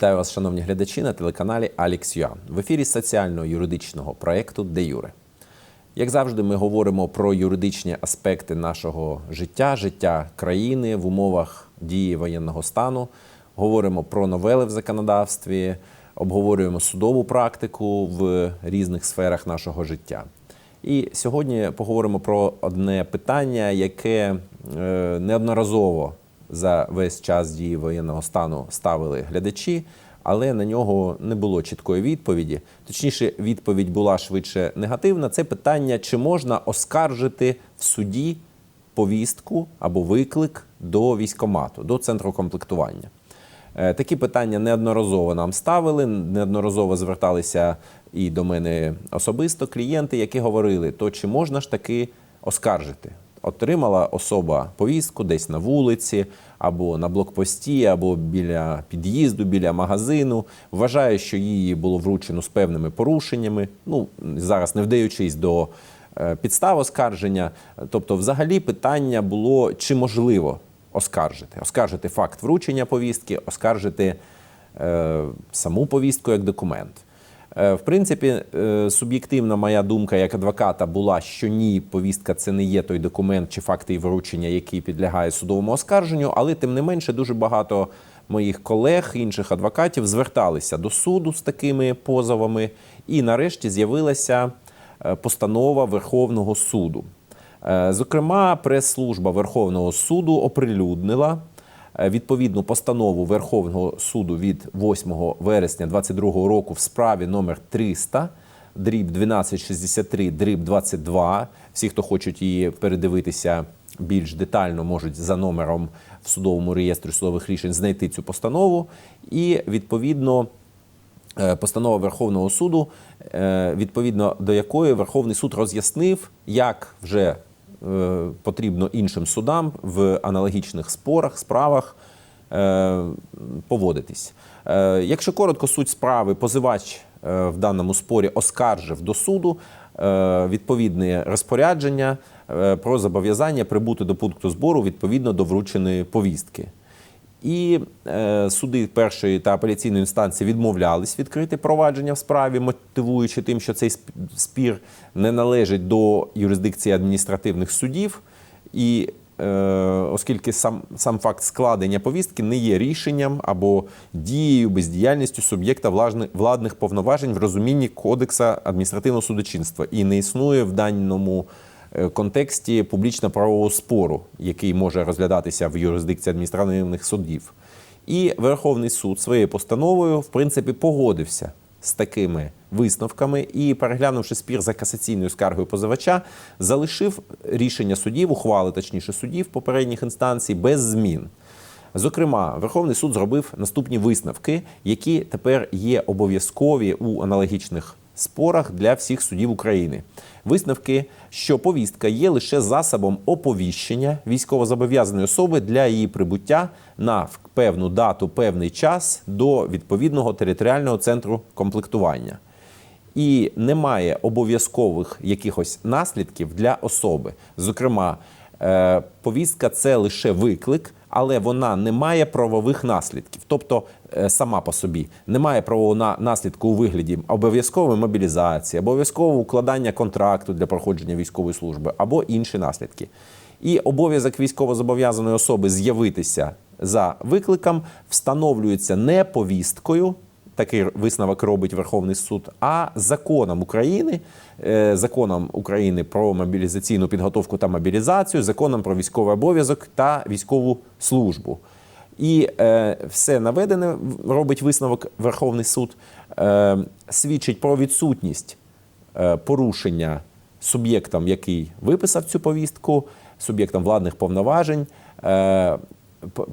Вітаю вас, шановні глядачі, на телеканалі Alex.ua. В ефірі соціально-юридичного проєкту Де Юре. Як завжди, ми говоримо про юридичні аспекти нашого життя, життя країни в умовах дії воєнного стану. Говоримо про новели в законодавстві, обговорюємо судову практику в різних сферах нашого життя. І сьогодні поговоримо про одне питання, яке е, неодноразово за весь час дії воєнного стану ставили глядачі, але на нього не було чіткої відповіді. Точніше, відповідь була швидше негативна. Це питання, чи можна оскаржити в суді повістку або виклик до військомату, до центру комплектування. Е, Такі питання неодноразово нам ставили, неодноразово зверталися і до мене особисто клієнти, які говорили, то чи можна ж таки оскаржити? Отримала особа повістку десь на вулиці, або на блокпості, або біля під'їзду, біля магазину. Вважає, що її було вручено з певними порушеннями. Ну зараз не вдаючись до е, підстав оскарження. Тобто, взагалі, питання було чи можливо оскаржити, оскаржити факт вручення повістки, оскаржити е, саму повістку як документ. Е, В принципі, е, суб'єктивна моя думка як адвоката була, що ні, повістка це не є той документ чи факт її вручення, який підлягає судовому оскарженню, але тим не менше дуже багато моїх колег, інших адвокатів зверталися до суду з такими позовами, і нарешті з'явилася е, постанова Верховного суду. Зокрема, прес-служба Верховного суду оприлюднила відповідну постанову Верховного суду від 8 вересня 2022 року в справі номер 300 дріб 1263 дріб 22. Всі, хто хочуть її передивитися більш детально, можуть за номером в судовому реєстрі судових рішень знайти цю постанову. І відповідно е, постанова Верховного суду, е, відповідно до якої Верховний суд роз'яснив, як вже е, потрібно іншим судам в аналогічних спорах, справах е, поводитись. Е, Якщо коротко, суть справи, позивач е, в даному спорі оскаржив до суду е, відповідне розпорядження е, про зобов'язання прибути до пункту збору відповідно до врученої повістки. І е, суди першої та апеляційної інстанції відмовлялись відкрити провадження в справі, мотивуючи тим, що цей сп- спір не належить до юрисдикції адміністративних судів, і е, оскільки сам, сам факт складення повістки не є рішенням або дією, бездіяльністю суб'єкта владних, владних повноважень в розумінні Кодекса адміністративного судочинства і не існує в даному контексті публічно-правового спору, який може розглядатися в юрисдикції адміністративних судів. І Верховний суд своєю постановою, в принципі, погодився з такими висновками і, переглянувши спір за касаційною скаргою позивача, залишив рішення судів, ухвали точніше судів попередніх інстанцій без змін. Зокрема, Верховний суд зробив наступні висновки, які тепер є обов'язкові у аналогічних спорах для всіх судів України. Висновки, що повістка є лише засобом оповіщення військовозобов'язаної особи для її прибуття на певну дату, певний час до відповідного територіального центру комплектування і немає обов'язкових якихось наслідків для особи. Зокрема, е, повістка це лише виклик, але вона не має правових наслідків. Тобто е, сама по собі немає правового на- наслідку у вигляді обов'язкової мобілізації, обов'язкового укладання контракту для проходження військової служби або інші наслідки. І обов'язок військовозобов'язаної особи з'явитися за викликом встановлюється не повісткою, такий висновок робить Верховний суд, а законом України, е, законом України про мобілізаційну підготовку та мобілізацію, законом про військовий обов'язок та військову службу. І е, все наведене робить висновок Верховний суд, е, свідчить про відсутність е, порушення суб'єктом, який виписав цю повістку, суб'єктом владних повноважень, е,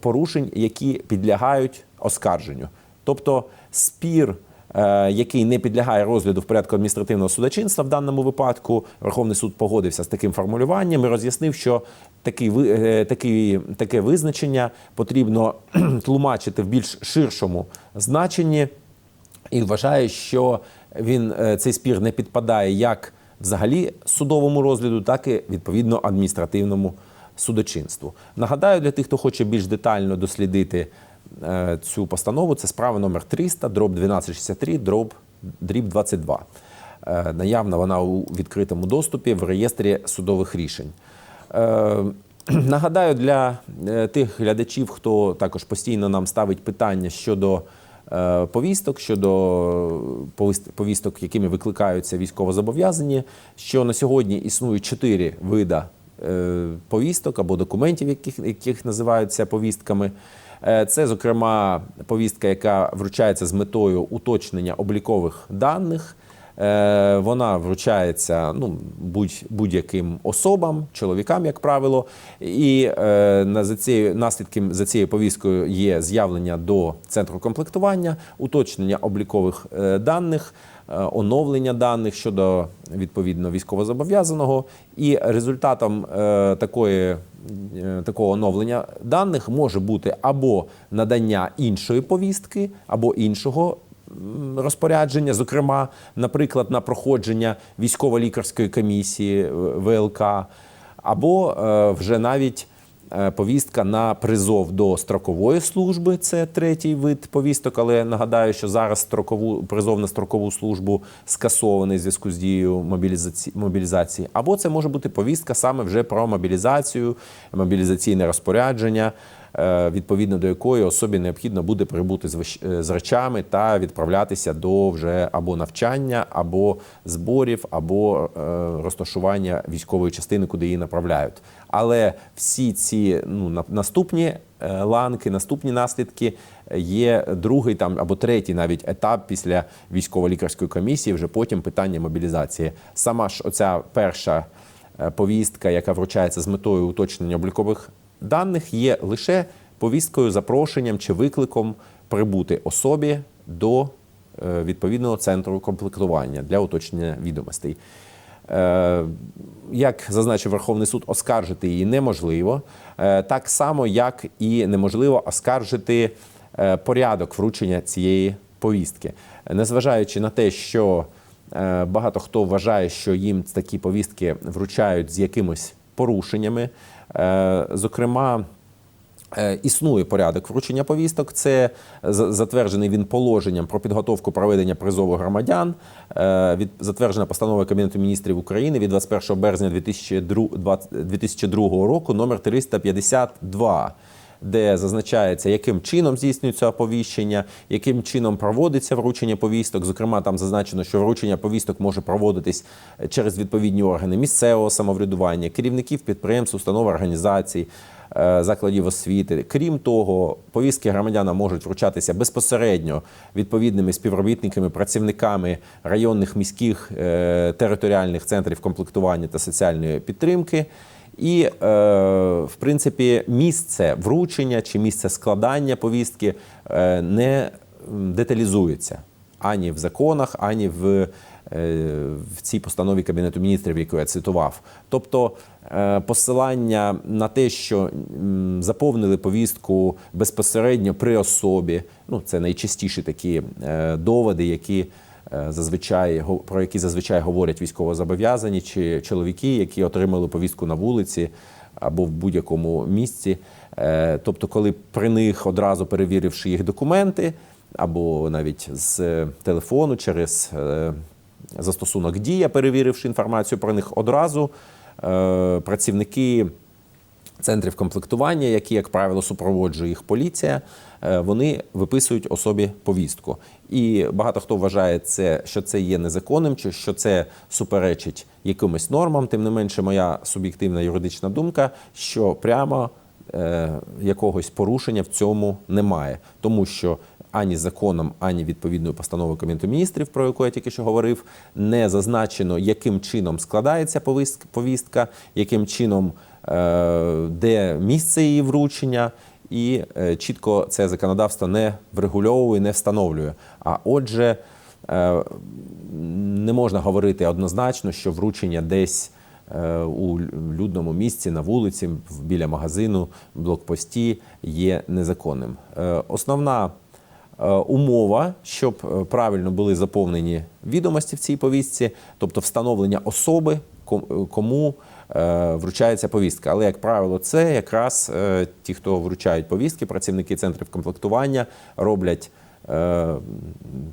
порушень, які підлягають оскарженню. Тобто спір, е, який не підлягає розгляду в порядку адміністративного судочинства, в даному випадку Верховний суд погодився з таким формулюванням і роз'яснив, що такий, е, таке визначення потрібно тлумачити в більш ширшому значенні і вважає, що він е, цей спір не підпадає як взагалі судовому розгляду, так і відповідно адміністративному судочинству. Нагадаю, для тих, хто хоче більш детально дослідити цю постанову. Це справа номер 300, дроб 1263, дроб дріб 22. Е, Наявна вона у відкритому доступі в реєстрі судових рішень. Е, Нагадаю для е, тих глядачів, хто також постійно нам ставить питання щодо е, повісток, щодо повісток, якими викликаються військовозобов'язані, що на сьогодні існують чотири вида е, повісток або документів, яких, яких називаються повістками. Е, Це, зокрема, повістка, яка вручається з метою уточнення облікових даних. Е, Вона вручається ну, будь, будь-яким особам, чоловікам, як правило. І е, на- за цією наслідком за цією повісткою є з'явлення до центру комплектування, уточнення облікових е, даних, оновлення даних щодо відповідно військовозобов'язаного. І результатом такої. Такого оновлення даних може бути або надання іншої повістки, або іншого розпорядження, зокрема, наприклад, на проходження військово-лікарської комісії е, ВЛК, або е, вже навіть е, повістка на призов до строкової служби. Це третій вид повісток. Але нагадаю, що зараз строкову призов на строкову службу скасований в зв'язку з дією мобілізації. Або це може бути повістка саме вже про мобілізацію, мобілізаційне розпорядження. Е, Відповідно до якої особі необхідно буде прибути е, з речами та відправлятися до вже або навчання, або зборів, або е, розташування військової частини, куди її направляють. Але всі ці ну, на- наступні ланки, наступні наслідки є другий там або третій навіть етап після військово-лікарської комісії. Вже потім питання мобілізації. Сама ж оця перша повістка, яка вручається з метою уточнення облікових даних, є лише повісткою, запрошенням чи викликом прибути особі до е, відповідного центру комплектування для уточнення відомостей. Е, Як зазначив Верховний суд, оскаржити її неможливо, Е, так само, як і неможливо оскаржити порядок вручення цієї повістки, незважаючи на те, що багато хто вважає, що їм такі повістки вручають з якимись порушеннями. Е, Зокрема, Е, Існує порядок вручення повісток. Це за- затверджений він положенням про підготовку проведення призову громадян. Е, Від затверджена постанова Кабінету міністрів України від 21 березня 2002 2002 року, номер 352. Де зазначається, яким чином здійснюється оповіщення, яким чином проводиться вручення повісток. Зокрема, там зазначено, що вручення повісток може проводитись через відповідні органи місцевого самоврядування, керівників підприємств, установ організацій, е, закладів освіти. Крім того, повістки громадянам можуть вручатися безпосередньо відповідними співробітниками, працівниками районних міських е, територіальних центрів комплектування та соціальної підтримки. І, е, в принципі, місце вручення чи місце складання повістки е, не деталізується ані в законах, ані в, е, в цій постанові Кабінету міністрів, яку я цитував. Тобто посилання на те, що заповнили повістку безпосередньо при особі, ну це найчастіші такі доводи, які зазвичай го- про які зазвичай говорять військовозобов'язані чи чоловіки, які отримали повістку на вулиці або в будь-якому місці. Е, Тобто, коли при них одразу перевіривши їх документи, або навіть з е, телефону через е, застосунок Дія, перевіривши інформацію про них одразу, е, працівники центрів комплектування, які, як правило, супроводжує їх поліція, е, вони виписують особі повістку. І багато хто вважає це, що це є незаконним, чи що це суперечить якимось нормам. Тим не менше, моя суб'єктивна юридична думка, що прямо е, якогось порушення в цьому немає, тому що. Ані законом, ані відповідною постановою Кабінету міністрів, про яку я тільки що говорив, не зазначено, яким чином складається повіст- повістка, яким чином де місце її вручення, і е, чітко це законодавство не врегульовує, не встановлює. А отже, е, не можна говорити однозначно, що вручення десь е, у людному місці на вулиці, біля магазину, блокпості є незаконним. Е, Основна е, умова, щоб е, правильно були заповнені відомості в цій повістці, тобто встановлення особи, е, кому е, вручається повістка. Але, як правило, це якраз е, ті, хто вручають повістки, працівники центрів комплектування роблять е,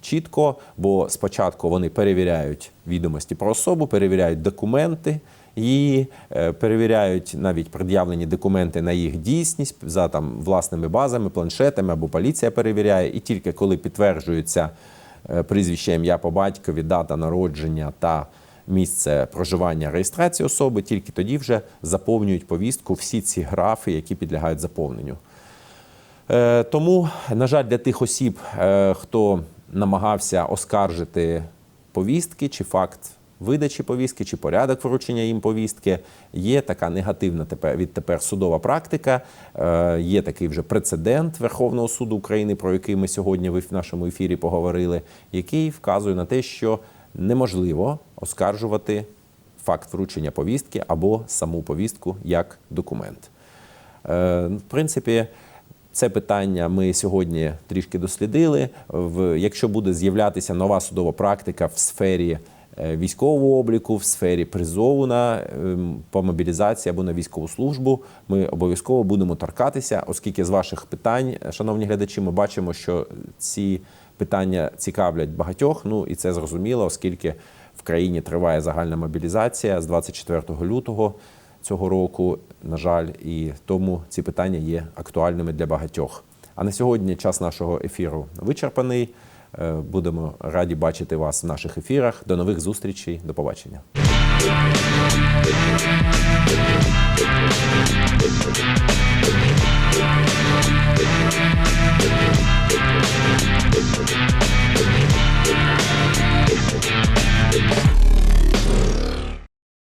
чітко, бо спочатку вони перевіряють відомості про особу, перевіряють документи. Е, перевіряють навіть пред'явлені документи на їх дійсність за там власними базами, планшетами або поліція перевіряє. І тільки коли підтверджується е, прізвище, ім'я по батькові, дата народження та місце проживання реєстрації особи, тільки тоді вже заповнюють повістку всі ці графи, які підлягають заповненню. Е, Тому, на жаль, для тих осіб, е, хто намагався оскаржити повістки чи факт видачі повістки, чи порядок вручення їм повістки, є така негативна тепер відтепер судова практика. Е, Є такий вже прецедент Верховного суду України, про який ми сьогодні в нашому ефірі поговорили, який вказує на те, що неможливо оскаржувати факт вручення повістки або саму повістку як документ. Е, В принципі, це питання ми сьогодні трішки дослідили. Якщо буде з'являтися нова судова практика в сфері е, військового обліку, в сфері призову на ем, по мобілізації або на військову службу, ми обов'язково будемо торкатися, оскільки з ваших питань, шановні глядачі, ми бачимо, що ці питання цікавлять багатьох. Ну і це зрозуміло, оскільки в країні триває загальна мобілізація з 24 лютого цього року, на жаль, і тому ці питання є актуальними для багатьох. А на сьогодні час нашого ефіру вичерпаний. Е, Будемо раді бачити вас в наших ефірах. До нових зустрічей. До побачення.